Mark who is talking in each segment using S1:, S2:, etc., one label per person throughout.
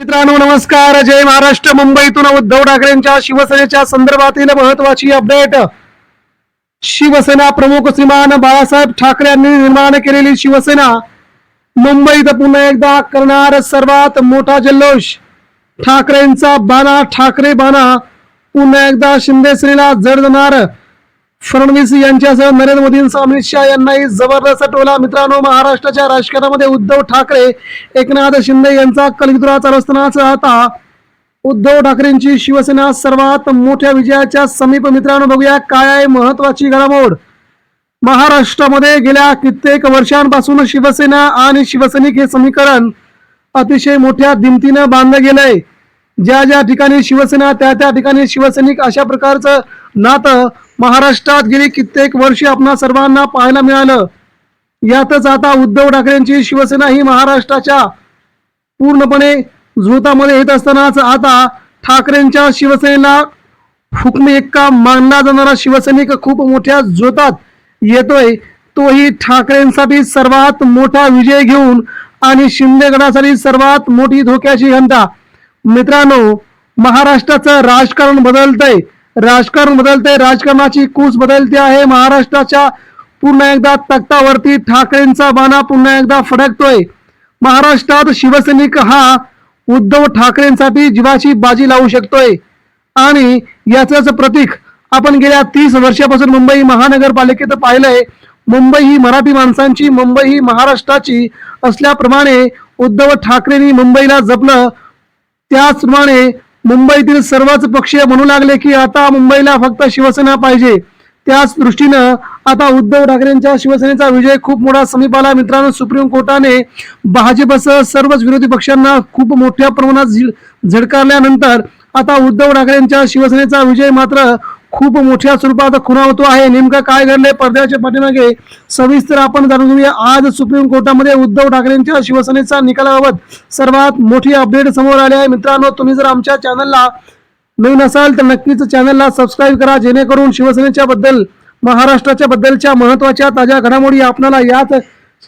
S1: मित्रांनो नमस्कार. जय महाराष्ट्र. मुंबईतून उद्धव ठाकरेंच्या शिवसेनेच्या संदर्भातील महत्वाची अपडेट. शिवसेना प्रमुख श्रीमान बाळासाहेब ठाकरे यांनी निर्माण केलेली शिवसेना मुंबईत पुन्हा एकदा करणार सर्वात मोठा जल्लोष. ठाकरेंचा बाणा ठाकरे बाणा पुन्हा एकदा शिंदेसेनेला जड जाणार फडणवीस यांच्यासह नरेंद्र मोदींसह अमित शहा यांनाही जबरदस्त टोला. मित्रांनो महाराष्ट्राच्या राजकारणामध्ये उद्धव ठाकरे एकनाथ शिंदे यांचा कलिगुरा चालू असतानाच आता उद्धव ठाकरेंची शिवसेना सर्वात मोठ्या विजयाच्या समीप मित्रांनो बघूया काय आहे महत्वाची घडामोड. महाराष्ट्रामध्ये गेल्या कित्येक वर्षांपासून शिवसेना आणि शिवसैनिक हे समीकरण अतिशय मोठ्या दिमतीनं बांधलं गेलंय. ज्या ज्या ठिकाणी शिवसेना त्या त्या ठिकाणी शिवसैनिक अशा प्रकारचं नातं महाराष्ट्रात गेली कित्येक वर्ष आपणा सर्वांना पाहायला मिळालं. यातच आता उद्धव ठाकरेंची शिवसेना ही महाराष्ट्राच्या पूर्णपणे झोतामध्ये येत असतानाच आता ठाकरेंच्या शिवसेनेला हुकमी एक्का मानला जाणारा शिवसैनिक खूप मोठ्या जोतात येतोय. तोही ठाकरेंसाठी सर्वात मोठा विजय घेऊन आणि शिंदेगडासाठी सर्वात मोठी धोक्याची घंटा. मित्रांनो महाराष्ट्राचं राजकारण बदलतंय. राजकारण बदलतंय राजकारणाची कूच बदलते आहे. महाराष्ट्राच्या पुन्हा एकदा तख्तावरती ठाकरेंचा बाणा पुन्हा एकदा फडकतोय. महाराष्ट्रात शिवसैनिक हा उद्धव ठाकरेंसाठी जीवाची बाजी लावू शकतोय. आणि याच प्रतीक आपण गेल्या तीस वर्षापासून मुंबई महानगरपालिकेत पाहिलंय. मुंबई ही मराठी माणसांची मुंबई ही महाराष्ट्राची असल्याप्रमाणे उद्धव ठाकरेंनी मुंबईला जपलं त्याचप्रमाणे मुंबईतील सर्वच पक्षीय म्हणू लागले की आता मुंबईला फक्त शिवसेना पाहिजे. त्याच दृष्टीनं आता उद्धव ठाकरेंच्या शिवसेनेचा विजय खूप मोठा समीप आला मित्रांनो सुप्रीम कोर्टाने भाजपसह सर्वच विरोधी पक्षांना खूप मोठ्या प्रमाणात झिड झडकारल्यानंतर आता उद्धव ठाकरेंच्या शिवसेनेचा विजय मात्र खूप मोठ्या स्वरूपात खुना होतो आहे. नेमकं काय घडलंय? पडद्याच्या पाठीमागे सविस्तर आपण जाणून घेऊया. आज सुप्रीम कोर्टामध्ये उद्धव ठाकरेंच्या शिवसेनेचा निकालाबाबत सर्वात मोठी अपडेट समोर आली आहे. मित्रांनो तुम्ही जर आमच्या चॅनलला नवीन असाल तर नक्कीच चॅनलला सबस्क्राईब करा. जेणेकरून शिवसेनेच्या बद्दल महाराष्ट्राच्या बद्दलच्या महत्त्वाच्या ताज्या घडामोडी आपल्याला याच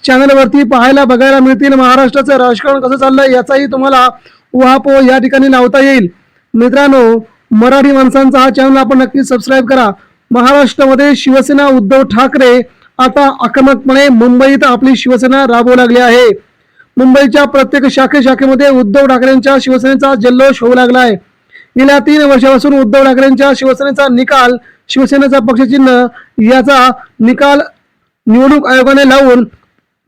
S1: चॅनलवरती पाहायला बघायला मिळतील. महाराष्ट्राचं राजकारण कसं चाललंय याचाही तुम्हाला उहापोह या ठिकाणी लावता येईल. मित्रांनो मराठी माणसांचा हा चॅनल आपण नक्की सबस्क्राईब करा. महाराष्ट्रामध्ये शिवसेना उद्धव ठाकरे आता आक्रमकपणे मुंबईत आपली शिवसेना राबवू लागली आहे. मुंबईच्या प्रत्येक शाखे शाखेमध्ये उद्धव ठाकरेंच्या शिवसेनेचा जल्लोष होऊ लागला आहे. गेल्या तीन वर्षापासून उद्धव ठाकरेंच्या शिवसेनेचा निकाल शिवसेनेचा पक्षचिन्ह याचा निकाल निवडणूक आयोगाने लावून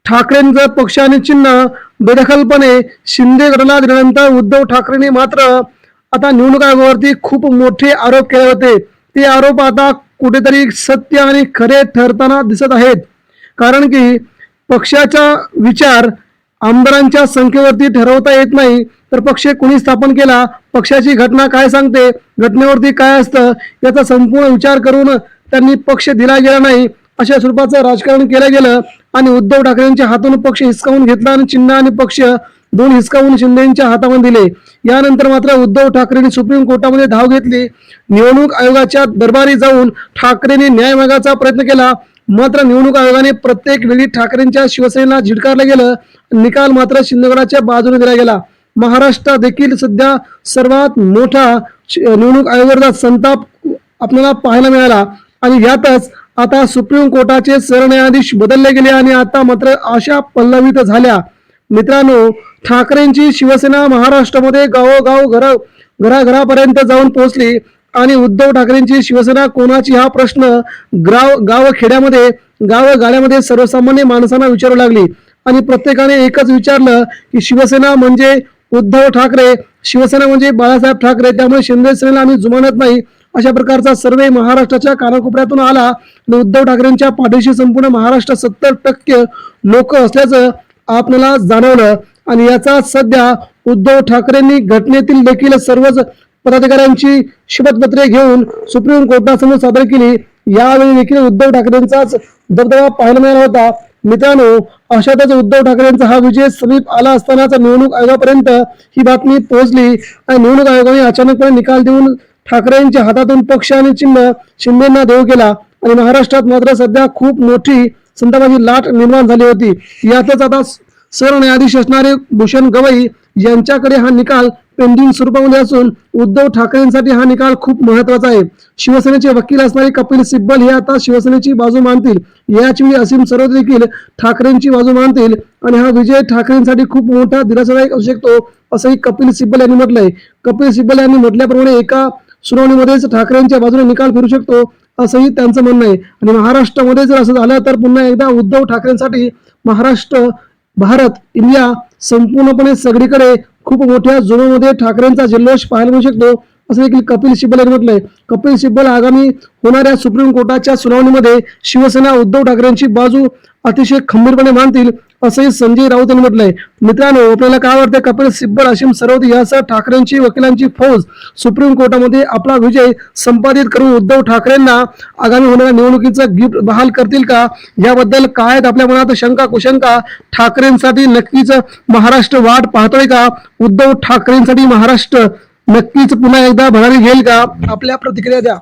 S1: ठाकरेंचं पक्ष आणि चिन्ह बेदखलपणे शिंदे गटाला दिल्यानंतर उद्धव ठाकरेंनी मात्र आता निवडणूक आयोगावरती खूप मोठे आरोप केले होते. ते आरोप आता कुठेतरी सत्य आणि खरे ठरताना दिसत आहेत. कारण की पक्षाचा विचार आमदारांच्या संख्येवरती ठरवता येत नाही. तर पक्ष कोणी स्थापन केला? पक्षाची घटना काय सांगते? घटनेवरती काय असतं? याचा संपूर्ण विचार करून त्यांनी पक्ष दिला गेला नाही. अशा स्वरूपाचं राजकारण केलं गेलं आणि उद्धव ठाकरेंच्या हातून पक्ष हिसकावून घेतला आणि चिन्ह आणि पक्ष दोन हिसकावून शिंदेच्या हातामध्ये दिले. यानंतर मात्र उद्धव ठाकरेंनी सुप्रीम कोर्टामध्ये धाव घेतली. निवडणूक आयोगाच्या दरबारी जाऊन ठाकरेंनी न्याय मागायचा प्रयत्न केला. मात्र निवडणूक आयोगाने प्रत्येक वेळी ठाकरेंच्या शिवसेनेला झिडकारलं गेलं. निकाल मात्र शिंदेगडाच्या बाजूने दिला गेला. महाराष्ट्रात देखील सध्या सर्वात मोठा निवडणूक आयोगाचा संताप आपल्याला पाहायला मिळाला. आणि यातच आता सुप्रीम कोर्टाचे सरन्यायाधीश बदलले गेले आणि आता मात्र आशा पल्लवित झाल्या. मित्रांनो ठाकरेंची शिवसेना महाराष्ट्रामध्ये गावोगाव घर घराघरापर्यंत जाऊन पोहोचली. आणि उद्धव ठाकरेंची शिवसेना कोणाची हा प्रश्न गाव गाव खेड्यामध्ये गाव गाड्यामध्ये सर्वसामान्य माणसांना विचारू लागली. आणि प्रत्येकाने एकच विचारलं की शिवसेना म्हणजे उद्धव ठाकरे शिवसेना म्हणजे बाळासाहेब ठाकरे त्यामुळे शिंदे सेनेला आम्ही जुमानत नाही अशा प्रकारचा सर्वे महाराष्ट्राच्या कानाकोपऱ्यातून आला. आणि उद्धव ठाकरेंच्या पाठीशी संपूर्ण महाराष्ट्र सत्तर टक्के लोक असल्याचं आपल्याला जाणवलं. आणि याचा सध्या उद्धव ठाकरेंनी घटनेतील देखील सर्वच पदाधिकाऱ्यांची शपथपत्रे घेऊन सुप्रीम कोर्टासमोर सादर केली. यावेळी देखील उद्धव ठाकरेंचाच दबदबा पाहायला मिळाला होता. मित्रांनो अशातच उद्धव ठाकरेंचा हा विजय समीप आला असतानाच निवडणूक आयोगापर्यंत ही बातमी पोहोचली आणि निवडणूक आयोगाने अचानकपणे निकाल देऊन ठाकरेंच्या हातातून पक्ष आणि चिन्ह शिंदेना देऊ केला. आणि महाराष्ट्रात मात्र सध्या खूप मोठी संतापाची लाट निर्माण झाली होती. यातच आता सरन्यायाधीश असणारे भूषण गवई यांच्याकडे हा निकाल पेंडिंग स्वरूपामध्ये असून उद्धव ठाकरेंसाठी हा निकाल खूप महत्त्वाचा आहे. शिवसेनेचे वकील असणारे कपिल सिब्बल हे आता शिवसेनेची बाजू मानतील. याच वेळी असीम सर्व देखील ठाकरेंची बाजू मानतील आणि हा विजय ठाकरेंसाठी खूप मोठा दिलासादायक असू शकतो असंही कपिल सिब्बल यांनी म्हटलंय. कपिल सिब्बल यांनी म्हटल्याप्रमाणे एका सुनावणीमध्येच ठाकरेंच्या बाजूने निकाल फिरू शकतो असंही त्यांचं म्हणणं आहे. आणि महाराष्ट्रामध्ये जर असं झालं तर पुन्हा एकदा उद्धव ठाकरेंसाठी महाराष्ट्र भारत इंडिया संपूर्णपणे सगळीकडे खूप मोठ्या जोमामध्ये ठाकरेंचा जल्लोष पाहायला मिळू शकतो असं देखील कपिल सिब्बल यांनी म्हटलंय. कपिल सिब्बल आगामी होणाऱ्या सुप्रीम कोर्टाच्या सुनावणीमध्ये शिवसेना उद्धव ठाकरेंची बाजू अतिशय खंबीरपणे मानतील असंही संजय राऊत यांनी म्हटलंय. मित्रांनो आपल्याला काय वाटतं कपिल सिब्बल असीम सरोद यासह ठाकरेंची वकिलांची फौज सुप्रीम कोर्टामध्ये आपला विजय संपादित करून उद्धव ठाकरेंना आगामी होणाऱ्या निवडणुकीचं गिफ्ट बहाल करतील का? याबद्दल काय आहेत आपल्या मनात शंका कुशंका? ठाकरेंसाठी नक्कीच महाराष्ट्र वाट पाहतोय का? उद्धव ठाकरेंसाठी महाराष्ट्र नक्कीच पुन्हा एकदा भरारी घेईल का? आपल्या प्रतिक्रिया द्या.